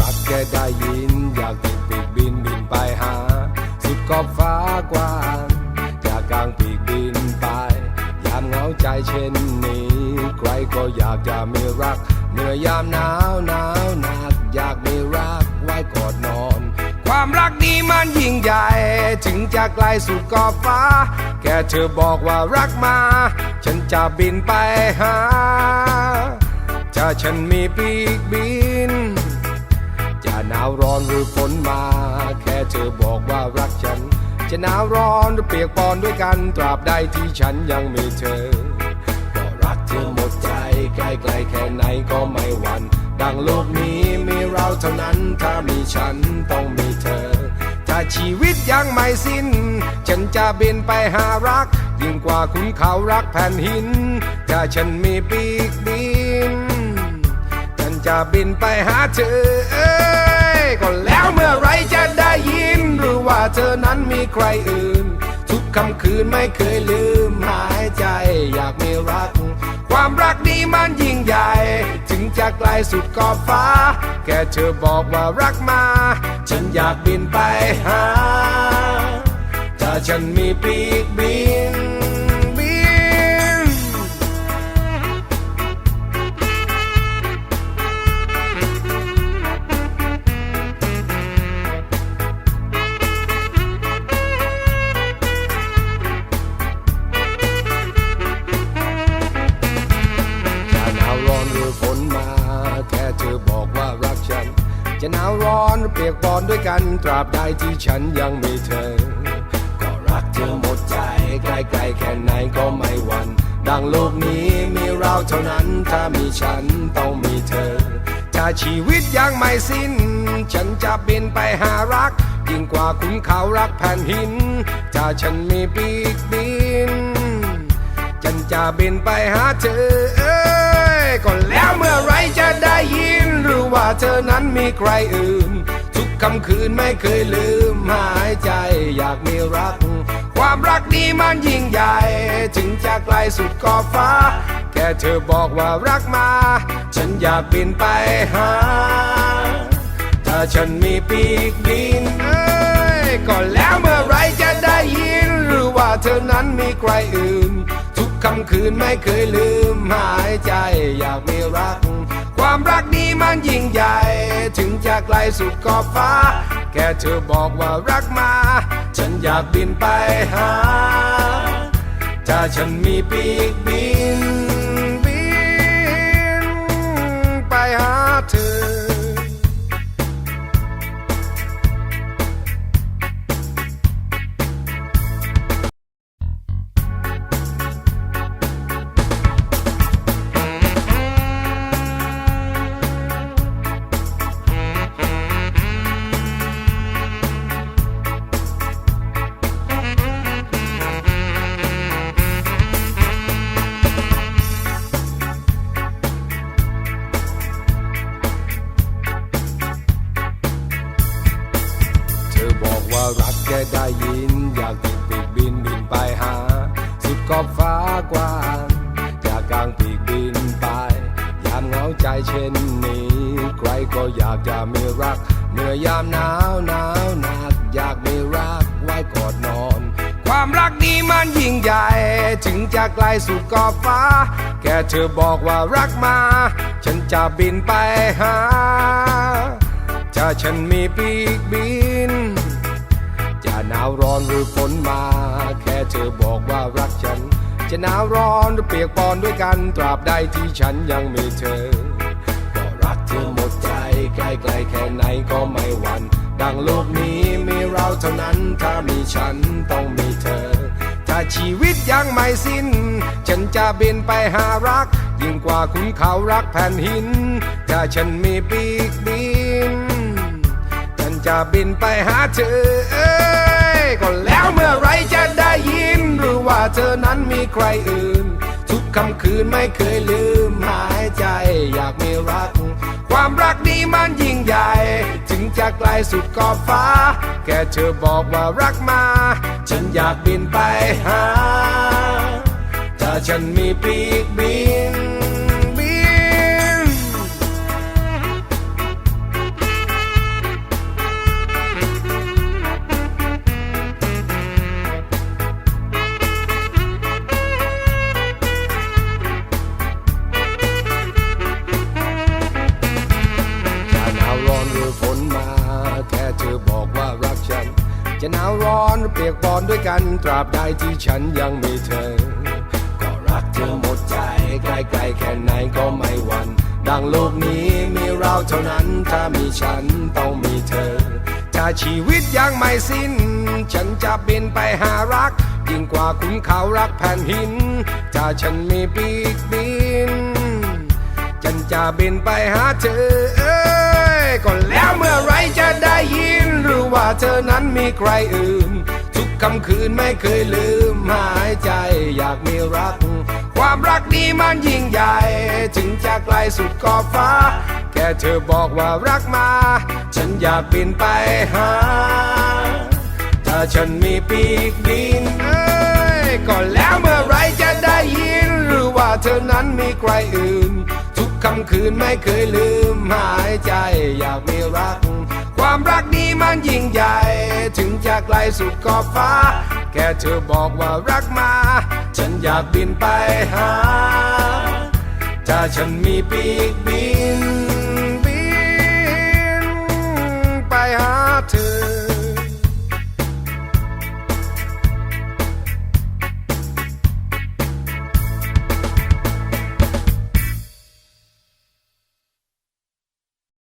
รักแกได้ยิน อยากติดปีกบินบินไปหา สุดขอบฟ้ากว้างจากกลางปีกบินไป ยามเหงาใจเช่นนี้ ใครก็อยากจะมีรัก เมื่อยามหนาวหนาวหนัก อยากมีรักไว้กอดนอน ความรักนี้มันยิ่งใหญ่ ถึงจะไกลสุดขอบฟ้าแกเธอบอกว่ารักมา ฉันจะบินไปหา ถ้าฉันมีปีกบินาวร้อนหรือฝนมา แค่เธอบอกว่ารักฉัน จะหนาวร้อนหรือเปียกปอนด้วยกัน ตราบใดที่ฉันยังมีเธอ ก็รักเธอหมดใจใกล้ไกลแค่ไหนก็ไม่หวั่นดังโลกนี้มีเราเท่านั้น ถ้ามีฉันต้องมีเธอ ถ้าชีวิตยังไม่สิ้น ฉันจะบินไปหารัก ยิ่งกว่าขุนเขารักแผ่นหิน ถ้าฉันมีปีกบิน ฉันจะบินไปหาเธอ เอ้ยก็แล้วเมื่อไรจะได้ยิน หรือว่าเธอนั้นมีใครอื่น ทุกคำคืนไม่เคยลืมหายใจอยากมีรัก ความรักนี้มันยิ่งใหญ่ ถึงจะไกลสุดขอบฟ้า แค่เธอบอกว่ารักมา ฉันอยากบินไปหา ถ้าฉันมีปีกบิน เปียกปอนด้วยกันตราบใดที่ฉันยังมีเธอ ก็รักเธอหมดใจใกล้ๆแค่ไหนก็ไม่หวั่นดังโลกนี้มีเราเท่านั้น ถ้ามีฉันต้องมีเธอ ถ้าชีวิตยังไม่สิ้น ฉันจะบินไปหารัก ยิ่งกว่าขุนเขารักแผ่นหิน ถ้าฉันมีปีกบิน ฉันจะบินไปหาเธอเอ้ยก็แล้วเมื่อไรจะได้ยิน หรือว่าเธอนั้นมีใครอื่น คำคืนไม่เคยลืมหายใจอยากมีรัก ความรักนี้มันยิ่งใหญ่ ถึงจะไกลสุดขอบฟ้า แค่เธอบอกว่ารักมา ฉันอยากบินไปหา ถ้าฉันมีปีกบินเอ้ยก็แล้วเมื่อไรจะได้ยิน หรือว่าเธอนั้นมีใครอื่น ทุกคำคืนไม่เคยลืมหายใจอยากมีานยิ่งใหญ่ ถึงจะไกลสุดขอบฟ้า แค่เธอบอกว่ารักมา ฉันอยากบินไปหา ถ้าฉันมีปีกบิน บินบินไปหา สุดขอบฟ้ากว้างอยากกลางปีกบินไป ยามเหงาใจเช่นนี้ ใครก็อยากจะมีรัก เมื่อยามหนาวหนาวหนัก อยากมีรักไว้กอดนอน ความรักนี้มันยิ่งใหญ่ ถึงจะไกลสุดขอบฟ้า แค่เธอบอกว่ารักมา ฉันจะบินไปหา ถ้าฉันมีปีกบินาวร้อนหรือฝนมา แค่เธอบอกว่ารักฉัน จะหนาวร้อนหรือเปียกปอนด้วยกัน ตราบใดที่ฉันยังมีเธอ ก็รักเธอหมดใจใกล้ไกลแค่ไหนก็ไม่หวั่นดังโลกนี้มีเราเท่านั้น ถ้ามีฉันต้องมีเธอ ถ้าชีวิตยังไม่สิ้น ฉันจะบินไปหารัก ยิ่งกว่าขุนเขารักแผ่นหิน ถ้าฉันมีปีกบิน ฉันจะบินไปหาเธอ เอ้ยก็แล้วเมื่อไรจะได้ยิน หรือว่าเธอนั้นมีใครอื่น ทุกคำคืนไม่เคยลืมหายใจอยากมีรัก ความรักนี้มันยิ่งใหญ่ ถึงจะไกลสุดขอบฟ้า แค่เธอบอกว่ารักมา ฉันอยากบินไปหา ถ้าฉันมีปีกบิน หนาวร้อนเปียกปอนด้วยกันตราบใดที่ฉันยังมีเธอ ก็รักเธอหมดใจใกล้ๆแค่ไหนก็ไม่หวันดังโลกนี้มีเราเท่านั้น ถ้ามีฉันต้องมีเธอ ถ้าชีวิตยังไม่สิ้น ฉันจะบินไปหารัก ยิ่งกว่าขุนเขารักแผ่นหิน ถ้าฉันมีปีกบิน ฉันจะบินไปหาเธอ ก่อนแล้วเมื่อไรจะได้ยิน หรือว่าเธอนั้นมีใครอื่น ทุกคำคืนไม่เคยลืมหายใจอยากมีรัก ความรักนี้มันยิ่งใหญ่ ถึงจะไกลสุดขอบฟ้า แค่เธอบอกว่ารักมา ฉันอยากบินไปหา ถ้าฉันมีปีกบินเอ้ยก่อนแล้วเมื่อไรจะได้ยิน หรือว่าเธอนั้นมีใครอื่น คำคืนไม่เคยลืมหายใจอยากมีรัก ความรักนี้มันยิ่งใหญ่ ถึงจะไกลสุดขอบฟ้า แค่เธอบอกว่ารักมา ฉันอยากบินไปหา ถ้าฉันมีปีกบิน